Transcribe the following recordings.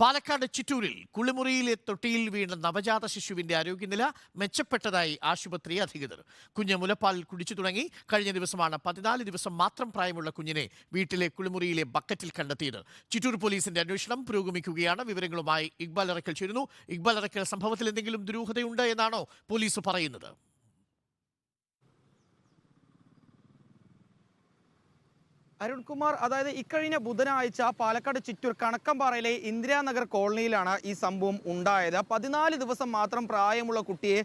പാലക്കാട് ചിറ്റൂരിൽ കുളിമുറിയിലെ തൊട്ടിയിൽ വീണ നവജാത ശിശുവിന്റെ ആരോഗ്യനില മെച്ചപ്പെട്ടതായി ആശുപത്രി അധികൃതർ. കുഞ്ഞ് മുലപ്പാൽ കുടിച്ചു തുടങ്ങി. കഴിഞ്ഞ ദിവസമാണ് പതിനാല് ദിവസം മാത്രം പ്രായമുള്ള കുഞ്ഞിനെ വീട്ടിലെ കുളിമുറിയിലെ ബക്കറ്റിൽ കണ്ടെത്തിയത്. ചിറ്റൂർ പോലീസിന്റെ അന്വേഷണം പുരോഗമിക്കുകയാണ്. വിവരങ്ങളുമായി ഇക്ബാൽ അറക്കൽ ചേരുന്നു. ഇക്ബാൽ അറക്കൽ സംഭവത്തിൽ എന്തെങ്കിലും ദുരൂഹതയുണ്ട് എന്നാണോ പോലീസ് പറയുന്നത്? അരുൺകുമാർ അതായത് ഇക്കഴിഞ്ഞ ബുധനാഴ്ച പാലക്കാട് ചിറ്റൂർ കണക്കമ്പാറയിലെ ഇന്ദിരാനഗർ കോളനിയിലാണ് ഈ സംഭവം ഉണ്ടായത്. പതിനാല് ദിവസം മാത്രം പ്രായമുള്ള കുട്ടിയെ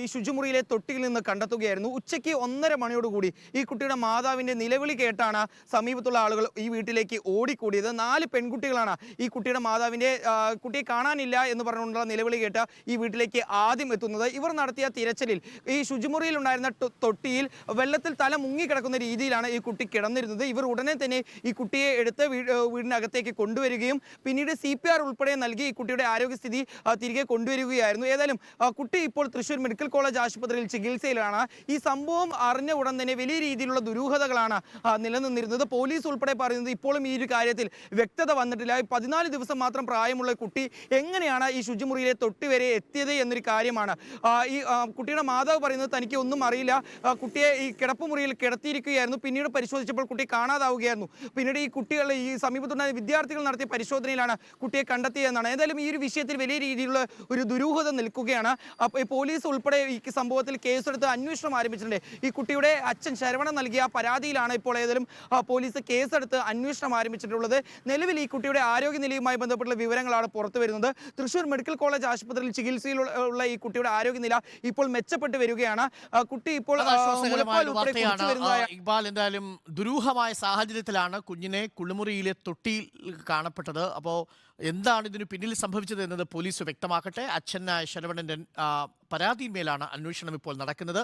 ഈ ശുചിമുറിയിലെ തൊട്ടിയിൽ നിന്ന് കണ്ടെത്തുകയായിരുന്നു. ഉച്ചയ്ക്ക് ഒന്നര മണിയോടുകൂടി ഈ കുട്ടിയുടെ മാതാവിന്റെ നിലവിളി കേട്ടാണ് സമീപത്തുള്ള ആളുകൾ ഈ വീട്ടിലേക്ക് ഓടിക്കൂടിയത്. നാല് പെൺകുട്ടികളാണ് ഈ കുട്ടിയുടെ മാതാവിന്റെ ആ, കുട്ടിയെ കാണാനില്ല എന്ന് പറഞ്ഞുകൊണ്ടുള്ള നിലവിളി കേട്ട് ഈ വീട്ടിലേക്ക് ആദ്യം എത്തുന്നത്. ഇവർ നടത്തിയ തിരച്ചിലിൽ ഈ ശുചിമുറിയിൽ ഉണ്ടായിരുന്ന തൊട്ടിയിൽ വെള്ളത്തിൽ തല മുങ്ങിക്കിടക്കുന്ന രീതിയിലാണ് ഈ കുട്ടി കിടന്നിരുന്നത്. ഇവർ ഉടനെ തന്നെ ഈ കുട്ടിയെ എടുത്ത് വീടിനകത്തേക്ക് കൊണ്ടുവരികയും പിന്നീട് സി പി ആർ ഉൾപ്പെടെ നൽകി ഈ കുട്ടിയുടെ ആരോഗ്യസ്ഥിതി തിരികെ കൊണ്ടുവരികയായിരുന്നു. ഏതായാലും കുട്ടി ഇപ്പോൾ തൃശ്ശൂർ മെഡിക്കൽ കോളേജ് ആശുപത്രിയിൽ ചികിത്സയിലാണ്. ഈ സംഭവം അറിഞ്ഞ ഉടൻ തന്നെ വലിയ രീതിയിലുള്ള ദുരൂഹതകളാണ് നിലനിന്നിരുന്നത്. പോലീസ് ഉൾപ്പെടെ പറയുന്നത് ഇപ്പോഴും ഈ ഒരു കാര്യത്തിൽ വ്യക്തത വന്നിട്ടില്ല. പതിനാല് ദിവസം മാത്രം പ്രായമുള്ള കുട്ടി എങ്ങനെയാണ് ഈ ശുചിമുറിയിലെ തൊട്ടി വരെ എത്തിയത് എന്നൊരു കാര്യമാണ്. ഈ കുട്ടിയുടെ മാതാവ് പറയുന്നത് തനിക്ക് ഒന്നും അറിയില്ല. കുട്ടിയെ ഈ കിടപ്പുമുറിയിൽ കിടത്തിയിരിക്കുകയായിരുന്നു. പിന്നീട് പരിശോധിച്ചപ്പോൾ കുട്ടി കാണാതാവുകയായിരുന്നു. പിന്നീട് ഈ കുട്ടികൾ ഈ സമീപത്തുണ്ടായ വിദ്യാർത്ഥികൾ നടത്തിയ പരിശോധനയിലാണ് കുട്ടിയെ കണ്ടെത്തിയതെന്നാണ്. ഏതായാലും ഈ ഒരു വിഷയത്തിൽ വലിയ രീതിയിലുള്ള ഒരു ദുരൂഹത നിൽക്കുകയാണ്. അപ്പോൾ ഈ പോലീസ് ഉൾപ്പെടെ ഈ സംഭവത്തിൽ കേസെടുത്ത് അന്വേഷണം ആരംഭിച്ചിട്ടുണ്ട്. ഈ കുട്ടിയുടെ അച്ഛൻ ശരവണ നൽകിയ പരാതിയിലാണ് ഇപ്പോൾ ഏതായാലും പോലീസ് കേസെടുത്ത് അന്വേഷണം ആരംഭിച്ചിട്ടുള്ളത്. നിലവിൽ ഈ കുട്ടിയുടെ ആരോഗ്യനിലയുമായി ബന്ധപ്പെട്ടുള്ള വിവരങ്ങളാണ് പുറത്തു വരുന്നത്. തൃശൂർ മെഡിക്കൽ കോളേജ് ആശുപത്രിയിൽ ചികിത്സയിലുള്ള ഉള്ള ഈ കുട്ടിയുടെ ആരോഗ്യനില ഇപ്പോൾ മെച്ചപ്പെട്ട് വരികയാണ്. കുട്ടി ഇപ്പോൾ എന്തായാലും ആ, ദുരൂഹമായ സാഹചര്യത്തിലാണ് കുഞ്ഞിനെ കുളിമുറിയിലെ തൊട്ടിയിൽ കാണപ്പെട്ടത്. അപ്പോൾ എന്താണ് ഇതിന് പിന്നിൽ സംഭവിച്ചത് എന്നത് പോലീസ് വ്യക്തമാക്കട്ടെ. അച്ഛനായ ശരവണന്റെ പരാതിയിന്മേലാണ് അന്വേഷണം ഇപ്പോൾ നടക്കുന്നത്.